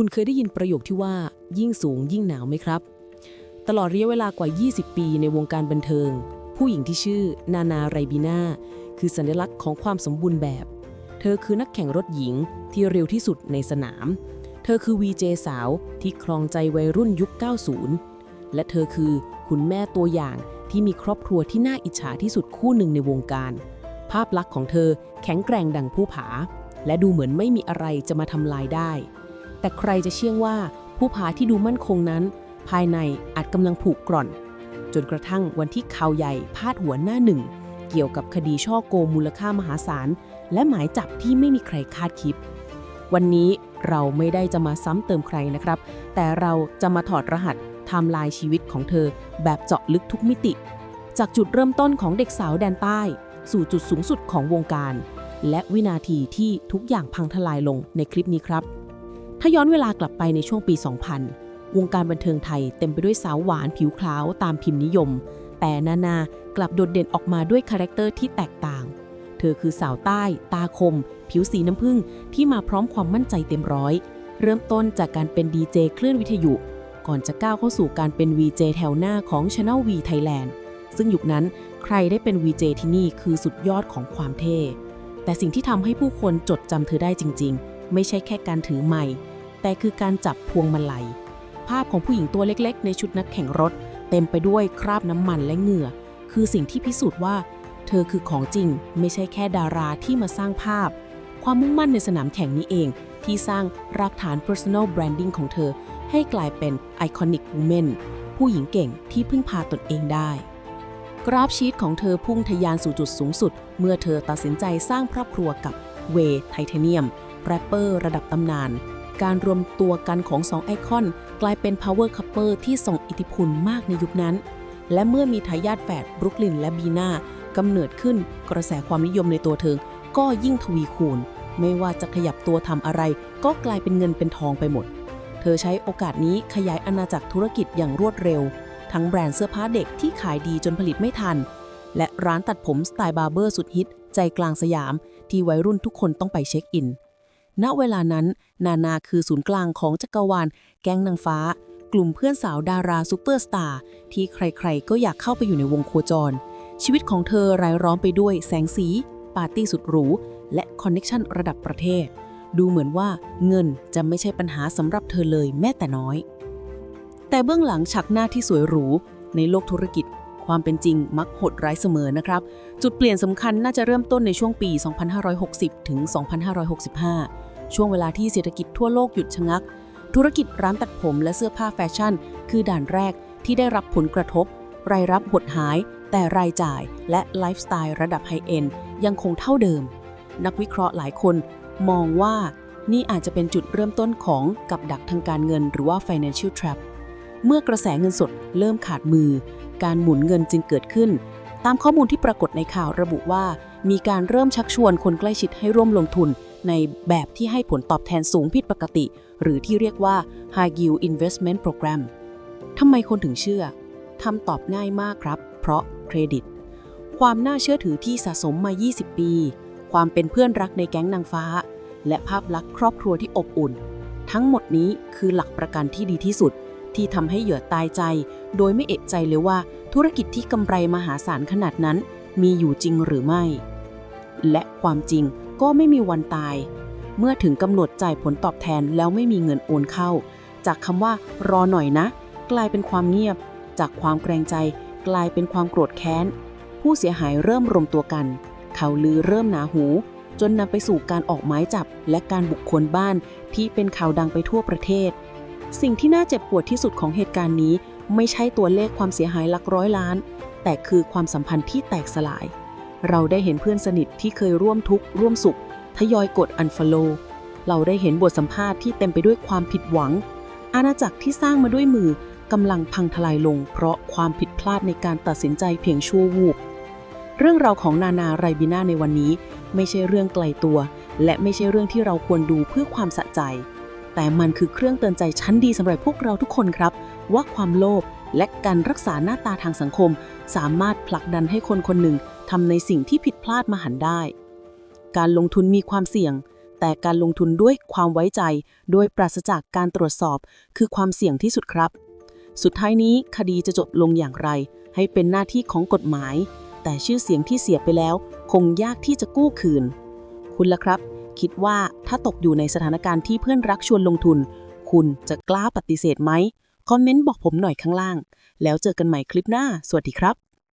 คุณเคยได้ยินประโยคที่ว่า ยิ่งสูงยิ่งหนาวไหมครับ ตลอดระยะเวลากว่า 20 ปีในวงการบันเทิง ผู้หญิงที่ชื่อ นานาไรบีนาคือสัญลักษณ์ของความสมบูรณ์แบบ เธอคือนักแข่งรถหญิงที่เร็วที่สุดในสนาม เธอคือวีเจสาวที่ครองใจวัยรุ่นยุค 90 และเธอคือคุณแม่ตัวอย่างที่มีครอบครัวที่น่าอิจฉาที่สุดคู่หนึ่งในวงการ ภาพลักษณ์ของเธอแข็งแกร่งดังผู้ผา และดูเหมือนไม่มีอะไรจะมาทำลายได้ แต่ใครจะเชื่อว่าผู้ผาที่ดูมั่นคงนั้น ภายในอาจกำลังผูกกร่อน จนกระทั่งวันที่ข่าวใหญ่พาดหัวหน้าหนึ่ง เกี่ยวกับคดีช่อโกงมูลค่ามหาศาล และหมายจับที่ไม่มีใครคาดคิด วันนี้เราไม่ได้จะมาซ้ำเติมใครนะครับ แต่เราจะมาถอดรหัสไทม์ไลน์ชีวิตของเธอ แบบเจาะลึกทุกมิติ จากจุดเริ่มต้นของเด็กสาวแดนใต้ สู่จุดสูงสุดของวงการ และวินาทีที่ทุกอย่างพังทลายลงในคลิปนี้ครับ ถ้าย้อนเวลากลับไปในช่วงปี 2000 วงการบันเทิงไทยเต็มไปด้วยสาวหวานผิวคล้าวตามพิมพ์นิยม แต่นานากลับโดดเด่นออกมาด้วยคาแรคเตอร์ที่แตกต่าง เธอคือสาวใต้ ตาคม ผิวสีน้ำผึ้งที่มาพร้อมความมั่นใจเต็มร้อย เริ่มต้นจากการเป็นดีเจคลื่นวิทยุ ก่อนจะก้าวเข้าสู่การเป็น VJ แถวหน้าของ Channel V Thailand ซึ่งยุคนั้นใครได้เป็น VJ ที่นี่คือสุดยอดของความเท่แต่สิ่งที่ทำให้ผู้คนจดจำเธอได้จริง ๆ ไม่ใช่แค่การถือไมค์แต่คือการจับพวงมาลัย ภาพของผู้หญิงตัวเล็กๆ ในชุดนักแข่งรถ เต็มไปด้วยคราบน้ำมันและเหงื่อ คือสิ่งที่พิสูจน์ว่า เธอคือของจริง ไม่ใช่แค่ดาราที่มาสร้างภาพ ความมุ่งมั่นในสนามแข่งนี้เอง ที่สร้างรากฐาน personal branding ของเธอ ให้กลายเป็น iconic woman ผู้หญิงเก่งที่พึ่งพาตนเองได้ กราฟชีตของเธอพุ่งทะยานสู่จุดสูงสุด เมื่อเธอตัดสินใจสร้างครอบครัวกับเวไทเทเนียม แรปเปอร์ระดับตำนาน การรวมตัวกันของสองไอคอน กลายเป็น power couple ที่ส่งอิทธิพลมากในยุคนั้น และเมื่อมีทายาทแฝดบรุกลินและบีน่ากำเนิดขึ้นกระแสความนิยมในตัวเธอ ก็ยิ่งทวีคูณ ไม่ว่าจะขยับตัวทำอะไร ก็กลายเป็นเงินเป็นทองไปหมด เธอใช้โอกาสนี้ขยายอาณาจักรธุรกิจอย่างรวดเร็ว ทั้งแบรนด์เสื้อผ้าเด็กที่ขายดีจนผลิตไม่ทัน และร้านตัดผมสไตล์บาร์เบอร์สุดฮิตใจกลางสยาม ที่วัยรุ่นทุกคนต้องไปเช็คอิน ณเวลานั้น นานาคือศูนย์กลางของจักรวาล แก๊งนางฟ้า กลุ่มเพื่อนสาวดาราซูเปอร์สตาร์ที่ใครๆ ก็อยากเข้าไปอยู่ในวงโคจร ชีวิตของเธอรายล้อมไปด้วยแสงสี ปาร์ตี้สุดหรู และคอนเน็ชันระดับประเทศ ดูเหมือนว่าเงินจะไม่ใช่ปัญหาสำหรับเธอเลยแม้แต่น้อย แต่เบื้องหลังฉากหน้าที่สวยหรู ในโลกธุรกิจความเป็นจริงมักหดร้ายเสมอนะครับ จุดเปลี่ยนสำคัญน่าจะเริ่มต้นในช่วงปี 2560 ถึง 2565 ช่วงเวลาที่เศรษฐกิจทั่วโลกหยุดชะงัก ธุรกิจร้านตัดผมและเสื้อผ้าแฟชั่น คือด่านแรกที่ได้รับผลกระทบ รายรับหดหาย แต่รายจ่ายและไลฟ์สไตล์ระดับไฮเอ็นยังคงเท่าเดิม นักวิเคราะห์หลายคน มองว่านี่อาจจะเป็นจุดเริ่มต้นของกับดักทางการเงินหรือว่า financial trap เมื่อกระแสเงินสดเริ่มขาดมือ การหมุนเงินจึงเกิดขึ้น ตามข้อมูลที่ปรากฏในข่าวระบุว่า มีการเริ่มชักชวนคนใกล้ชิดให้ร่วมลงทุน ในแบบที่ให้ผลตอบแทนสูงผิดปกติ หรือที่เรียกว่า High Yield Investment Program ทำไมคนถึงเชื่อคำตอบง่ายมากครับ เพราะเครดิต ความน่าเชื่อถือที่สะสมมา 20 ปี ความเป็นเพื่อนรักในแก๊งนางฟ้า และภาพลักษณ์ครอบครัวที่อบอุ่น ทั้งหมดนี้คือหลักประกันที่ดีที่สุด ที่ทำให้เหยื่อตายใจ โดยไม่เอกใจเลยว่าธุรกิจที่กำไรมหาศาลขนาดนั้น มีอยู่จริงหรือไม่ และความจริง ก็ไม่มีวันตาย เมื่อถึงกำหนดจ่ายผลตอบแทนแล้วไม่มีเงินโอนเข้า จากคำว่ารอหน่อยนะ กลายเป็นความเงียบ จากความเกรงใจ กลายเป็นความโกรธแค้น ผู้เสียหายเริ่มรวมตัวกันข่าวลือเริ่มหนาหู จนนำไปสู่การออกหมายจับ และการบุกคนบ้านที่เป็นข่าวดังไปทั่วประเทศ สิ่งที่น่าเจ็บปวดที่สุดของเหตุการณ์นี้ ไม่ใช่ตัวเลขความเสียหายหลักร้อยล้าน แต่คือความสัมพันธ์ที่แตกสลาย เราได้เห็นเพื่อนสนิทที่เคยร่วมทุกข์ร่วมสุข ทยอยกดอันฟอลโลเราได้เห็นบทสัมภาษณ์ที่เต็มไปด้วยความผิดหวัง อาณาจักรที่สร้างมาด้วยมือกำลังพังทลายลง เพราะความผิดพลาดในการตัดสินใจเพียงชั่ววูบเรื่องราวของนานาไรบิน่าในวันนี้ ไม่ใช่เรื่องไกลตัว และไม่ใช่เรื่องที่เราควรดูเพื่อความสะใจ แต่มันคือเครื่องเตือนใจชั้นดีสำหรับพวกเราทุกคนครับ ว่าความโลภและการรักษาหน้าตาทางสังคม สามารถผลักดันให้คนคนหนึ่ง ทำในสิ่งที่ผิดพลาดมาหันได้ การลงทุนมีความเสี่ยง แต่การลงทุนด้วยความไว้ใจ โดยปราศจากการตรวจสอบ คือความเสี่ยงที่สุดครับ สุดท้ายนี้คดีจะจบลงอย่างไร ให้เป็นหน้าที่ของกฎหมาย แต่ชื่อเสียงที่เสียไปแล้ว คงยากที่จะกู้คืน คุณล่ะครับ คิดว่าถ้าตกอยู่ในสถานการณ์ที่เพื่อนรักชวนลงทุน คุณจะกล้าปฏิเสธไหมคอมเมนต์บอกผมหน่อยข้างล่าง แล้วเจอกันใหม่คลิปหน้า สวัสดีครับ